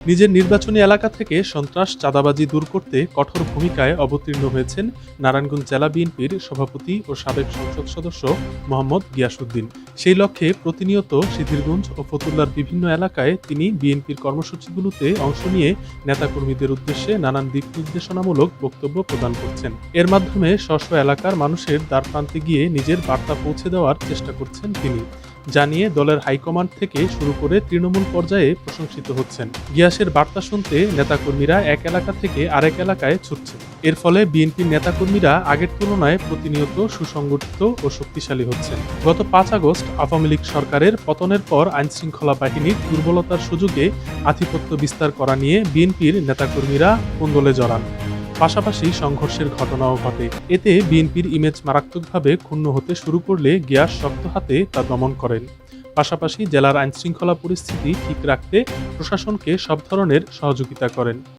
নিজের নির্বাচনী এলাকা থেকে সন্ত্রাস, চাঁদাবাজি দূর করতে কঠোর ভূমিকায় অবতীর্ণ হয়েছেন নারায়ণগঞ্জ জেলা বিএনপির সভাপতি ও সাবেক সংসদ সদস্য মোহাম্মদ গিয়াসুদ্দিন সেই লক্ষ্যে প্রতিনিয়ত সিদ্ধিরগঞ্জ ও ফতুল্লার বিভিন্ন এলাকায় তিনি বিএনপির কর্মসূচিগুলোতে অংশ নিয়ে নেতাকর্মীদের উদ্দেশ্যে নানান দিক নির্দেশনামূলক বক্তব্য প্রদান করছেন। এর মাধ্যমে স্ব এলাকার মানুষের দ্বারপ্রান্তে গিয়ে নিজের বার্তা পৌঁছে দেওয়ার চেষ্টা করছেন তিনি জানিয়ে দলের হাইকমান্ড থেকে শুরু করে তৃণমূল পর্যায়ে প্রশংসিত হচ্ছেন। গিয়াসের বার্তা শুনতে নেতাকর্মীরা এক এলাকা থেকে আরেক এলাকায় ছুটছে এর ফলে বিএনপির নেতাকর্মীরা আগের তুলনায় প্রতিনিয়ত সুসংগঠিত ও শক্তিশালী হচ্ছেন। গত পাঁচ আগস্ট আওয়ামী লীগ সরকারের পতনের পর আইনশৃঙ্খলা বাহিনীর দুর্বলতার সুযোগে আধিপত্য বিস্তার করা নিয়ে বিএনপির নেতাকর্মীরা কোন্দলে জড়ান। পাশাপাশি সংঘর্ষের ঘটনাও ঘটে। এতে বিএনপির ইমেজ মারাত্মকভাবে ক্ষুণ্ণ হতে শুরু করলে গিয়াস শক্ত হাতে তা দমন করেন। পাশাপাশি জেলার আইনশৃঙ্খলা পরিস্থিতি ঠিক রাখতে প্রশাসনকে সব ধরনের সহযোগিতা করেন।